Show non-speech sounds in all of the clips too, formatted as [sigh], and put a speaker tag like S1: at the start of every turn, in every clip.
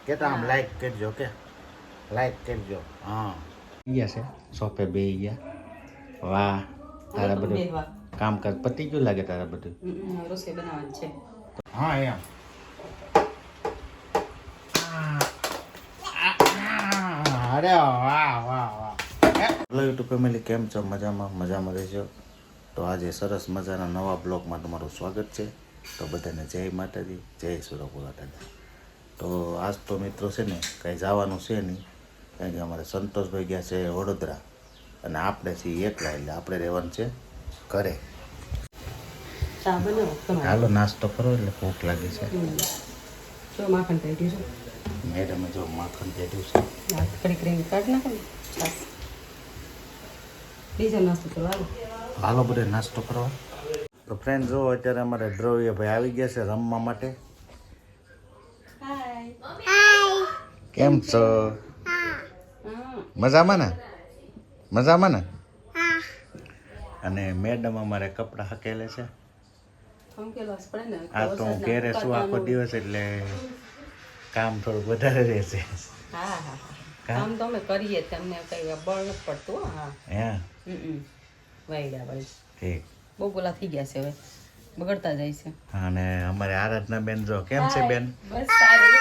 S1: કે તો આમ લાઈક કરજો કે લાઈક કરજો હા ગયા છે સોફે બે ગયા વાહ તારા બધું
S2: કામ
S1: કામકાજ પતી ગયું લાગે તારા બધું
S2: રસોઈ બનાવવાની છે
S1: હા એમ અરે વાહ વાહ વાહ હેલો યુટ્યુબ ફેમિલી કેમ છો મજામાં મજામાં રહેજો તો આજે સરસ મજાના નવા બ્લોગમાં તમારું સ્વાગત છે તો બધાને જય માતાજી જય સુરપુરા દાદા તો આજ તો મિત્રો છે ને કંઈ જવાનું છે નહીં. કારણ કે અમારે સંતોષભાઈ ગયા છે વડોદરા. અને આપણે છીએ એકલા એટલે આપણે રહેવાનું છે ઘરે. હાલો નાસ્તો કરો એટલે ભૂખ લાગે છે.
S2: જો માખણ છે.
S1: મેડમે જો માખણ તેડ્યું છે.
S2: નાખો બીજો નાસ્તો
S1: હાલો. બધે નાસ્તો કરવા તો ફ્રેન્ડ જો અત્યારે અમારે દ્રવ્ય ભાઈ આવી ગયા છે રમવા માટે. કેમ છો? મજામાં ને? મજામાં ને? અને મેડમ અમારે કપડાં હકેલે છે. આ તો હું ઘેરે છું આખો દિવસ એટલે કામ થોડું વધારે રહેશે.
S2: હા હા હા. કામ તો અમે કરીએ તમને કઈ બળ નથી પડતું હો, હા.
S1: હે?
S2: વાયડા ભાઈ
S1: ઠીક.
S2: બહુ ગોલા થઈ ગયા છે હવે. બગડતા જાય છે.
S1: અને અમારે આરાધના બેન જો કેમ છે બેન?
S2: બસ સારું.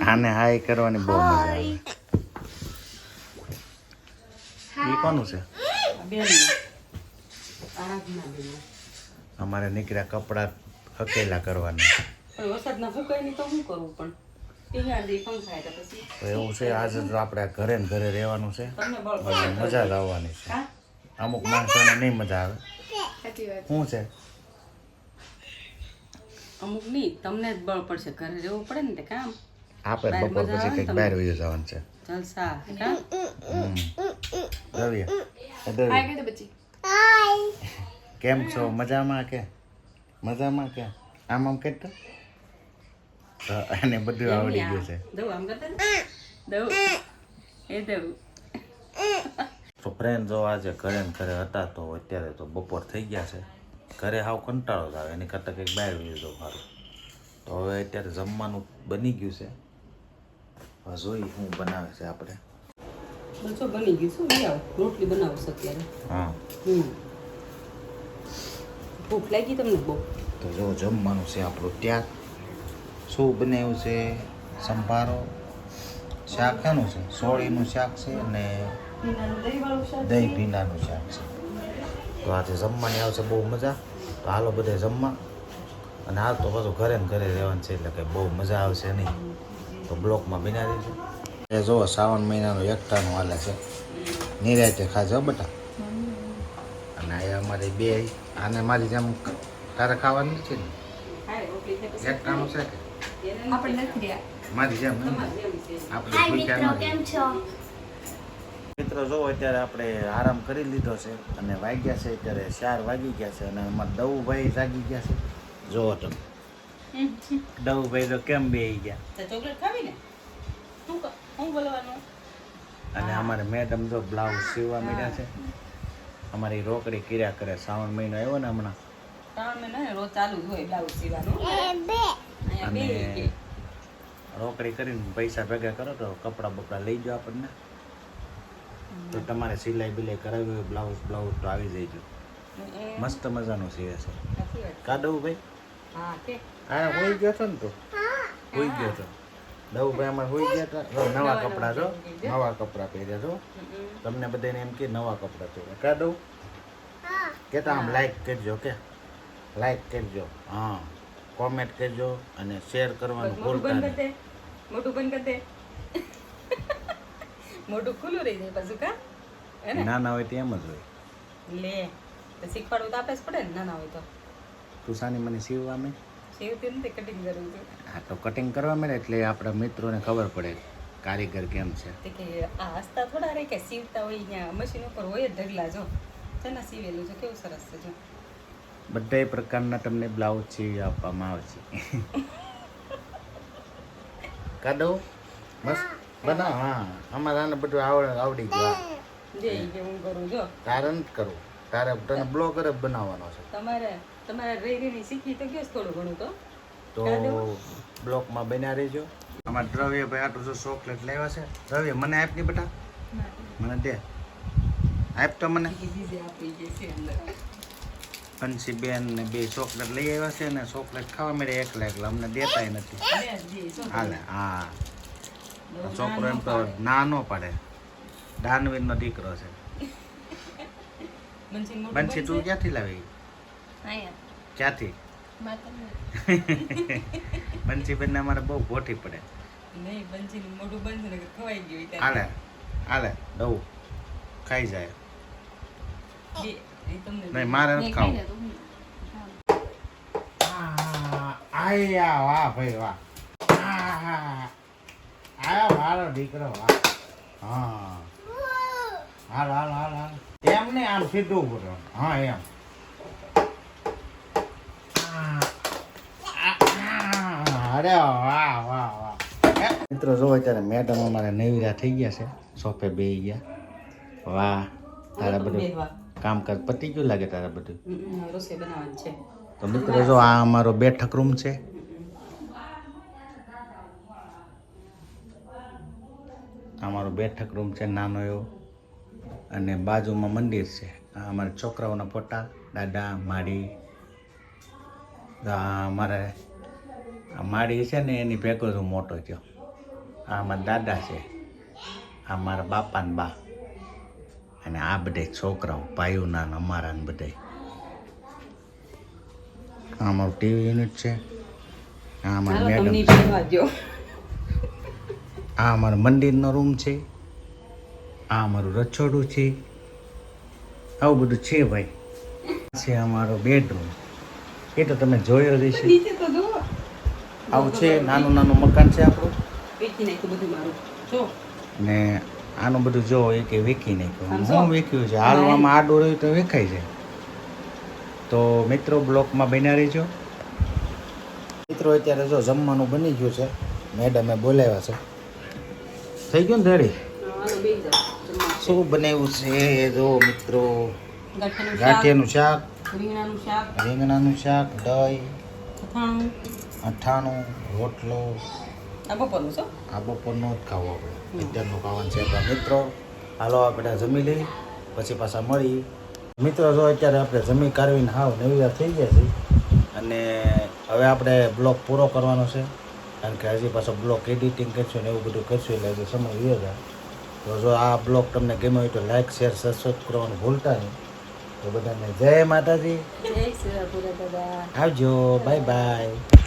S1: આને હાય કરવાની બહુ મજા આવે. એ કોનું છે? અમારે નીકળ્યા કપડાં હકેલા કરવાના.
S2: પણ વરસાદ નહીં તો શું કરવું પણ? પિંગાડ દે પંખાય તો
S1: એવું છે આજે તો આપણે ઘરે ને ઘરે રહેવાનું છે. અને મજા જ આવવાની છે.
S2: હા?
S1: અમુક માણસોને નહીં મજા આવે. શું છે?
S2: અમુક નહીં તમને જ બળ પડશે. ઘરે રહેવું પડે ને તે કામ.
S1: આપણે બપોર પછી કંઈક બહાર વહી જવાનું છે.
S2: જલસા કામ
S1: છો? મજામાં કે? મજામાં કે? આમ આમ કહેતો અને બધું આવડી ગયું છે.
S2: દઉં આમ કરતા દઉં. એ દઉં.
S1: તો ફ્રેન્ડ જો આજે ઘરે ને ઘરે હતા તો અત્યારે તો બપોર થઈ ગયા છે. ઘરે હાવ કંટાળો આવે એની કરતાં કંઈક બહાર લીધો સારું તો હવે અત્યારે જમવાનું બની ગયું છે. હવે જોઈ શું બનાવે છે આપણે.
S2: બધું બની ગયું શું લઈ આવો. રોટલી બનાવું અત્યારે.
S1: હા.
S2: ભૂખ લાગી તમને બહુ?
S1: તો જો જમવાનું છે આપણું ત્યાં. શું બનાવ્યું છે? સંભારો. શાક છે? સોળીનું શાક છે અને દહીં ભીંડાનું શાક છે. તો આજે જમવાની આવશે બહુ મજા. તો હાલો બધે જમવા. અને હાલ તો પાછું ઘરે ને ઘરે રહેવાનું છે એટલે કે બહુ મજા આવશે નહીં. તો બ્લોકમાં બિના દીધું. એ જુઓ શ્રાવણ મહિનાનું એકટાનું હાલે છે. નિરાયતે ખાજો બટા. અને આ અમારી બે આને મારી જેમ તારે ખાવાની નથી ને?
S2: છે
S1: એકટાનું છે કે? મારી જેમ આપણે
S2: કેમ છે
S1: આપણે ભૂખ્યા ન રહીએ. મિત્રો જો અત્યારે આપણે આરામ કરી લીધો છે અને વાગ્યા છે અત્યારે ચાર વાગી ગયા છે અને અમારા દવુભાઈ જાગી ગયા છે. જોવો તમે. દવુભાઈ તો કેમ બે ગયા?
S2: તો ચોકલેટ ખાવી ને? શું બોલવાનું?
S1: અને અમારે મેડમ જો બ્લાઉઝ સીવવા મળ્યા છે. અમારી રોકડી કિર્યા કરે. શ્રાવણ મહિનો આવ્યો ને હમણાં.
S2: ત્રણ મહિના રોજ ચાલુ હોય બ્લાઉઝ સીવાનું
S1: અને રોકડી કરીને પૈસા ભેગા કરો તો કપડાં બપડા લઈ જાઓ આપણને. તો તમારે સિલાઈ બિલાઈ કરાવી હોય બ્લાઉઝ બ્લાઉઝ તો આવી જઈજો મસ્ત મજાનું સીવે છે.
S2: નથી
S1: કાદવ ભાઈ?
S2: હા
S1: હોઈ ગયો છો ને તો? હોઈ ગયો છો. દવભાઈ અમારે હોઈ ગયા હતા. નવા કપડાં છો. નવા કપડાં પહેર્યા છો. તમને બધાને એમ કે નવા કપડાં છો કા દઉં કે આમ લાઈક કરજો કે? લાઈક કરજો. હા. કોમેન્ટ કરજો અને શેર કરવાનું ભૂલતા નહીં.
S2: મોટું બંધ કરતે મોટું ખુલ્લું રહી જાય પાછું કા? હે ને?
S1: નાના હોય તો એમ જ હોય.
S2: લે તો શીખવાડવું તો આપે જ પડે ને નાના હોય તો.
S1: તું સાની મને સીવવા મેં
S2: સીવતી નથી કટિંગ કરું છું.
S1: હા તો કટિંગ કરવા મળે એટલે આપણા મિત્રોને ખબર પડે કારીગર કેમ છે.
S2: કે આ હસતા થોડા રે કે સીવતા હોય ત્યાં મશીન ઉપર હોય જ ઢગલા જો. છે ને સીવેલું છે કેવું સરસ છે જો.
S1: બધા પ્રકારના તમને બ્લાઉઝ સીવી આપવામાં આવશે [laughs] કાદવ? બસ. બનાવ હા. અમારે આને બધું આવડ આવડી ગયું તારે
S2: જે કરું
S1: તારે તને બ્લોગર જ બનાવવાનો છે.
S2: તમારે તમારે રહી રહીને શીખી તો ગયો થોડું ઘણું તો.
S1: તો બ્લોકમાં બન્યા રહેજો. આમાં દ્રવ્ય ભાઈ આટલું જો ચોકલેટ લાવ્યા છે. દ્રવ્ય મને આપની બેટા? મને દે. આપ તો મને. પંછી બેન ને બે ચોકલેટ લઈ આવ્યા છે ને ચોકલેટ ખાવા મળે એકલા એકલા. અમને દેતાય નથી. હાલે હા. છોકરો એમ તો નાનો પડે. દાનવીર નો દીકરો છે. બંસી તું ક્યાંથી લાવી? ક્યાંથી? બંસી બેન અમારે બહુ ગોઠી પડે.
S2: નહીં બંજીનું મોઢું બંધ ખવાઈ ગયું
S1: હાલે હાલે દઉં. ખાઈ જાય. નહીં મારે નથી ખાવું. આયા વાહ ભાઈ વાહ. આયા મારો દીકરો વાહ હા. હાલ હાલ હાલ હાલ. એમ ને આમ સીધું કરો હા એમ. અરે વાહ વાહ વાહ. મિત્રો જો અત્યારે મેડમ અમારે નવીરા થઈ ગયા છે. સોફે બેહી ગયા. વાહ તારા બધું. કામકાજ પતી ગયું લાગે તારા બધું?
S2: હમ, હમ, રસોઈ બનાવવાની છે.
S1: તો મિત્રો જો આ અમારો બેઠક રૂમ છે. અમારો બેઠક રૂમ છે નાનો એવો. અને બાજુમાં મંદિર છે. આ અમારા છોકરાઓના ફોટા દાદા માડી. આ અમારે માડી છે ને એની ભેગો જ હું મોટો થયો. આ અમારા દાદા છે. આ મારા બાપા ને બા. અને આ બધા છોકરાઓ ભાઈઓના અમારા ને બધા. આ અમારું ટીવી યુનિટ છે. આ અમારી મેડમ
S2: તમને
S1: છે
S2: બેહવા દ્યો.
S1: આ અમારો મંદિરનો રૂમ છે. આ અમારું રસોડું છે. આવું બધું છે ભાઈ. છે અમારો બેડરૂમ. એ તો તમે જોયો જ હશે.
S2: જુઓ.
S1: આવું છે નાનું નાનું મકાન છે આપણું. ને આનું બધું જો એ કે વેકી નાખ્યું. હું વેક્યું છે. હાલવામાં આડું રહ્યું તો વેખાય છે. તો મિત્રો બ્લોકમાં બન્યા રહેજો. મિત્રો અત્યારે જો જમવાનું બની ગયું છે. મેડમે બોલાવ્યા છે. થઈ ગયું ને રેડી. શું બનાવ્યું છે? જો મિત્રો
S2: ગાંઠિયાનું શાક રીંગણાનું શાક
S1: દહીં
S2: અથાણું.
S1: રોટલો.
S2: આ બપોરનું છો?
S1: આ બપોરનો જ ખાવો આપણે. અત્યારનું ખાવાનું છે તો મિત્રો. હાલો આપણે જમી લઈ પછી પાછા મળી મિત્રો જો અત્યારે આપણે જમી કાઢવીને હાવ નવીરા થઈ ગયા છે અને હવે આપણે બ્લોક પૂરો કરવાનો છે. કારણ કે હજી પાછો બ્લોક એડિટિંગ કરશું ને એવું બધું કરશું એટલે હજી સમય હતા તો જો આ બ્લોગ તમને ગમ્યો હોય તો લાઈક શેર સબસ્ક્રાઈબ કરવાનું ભૂલતા નહીં. તો બધાને જય માતાજી. આવજો. Bye bye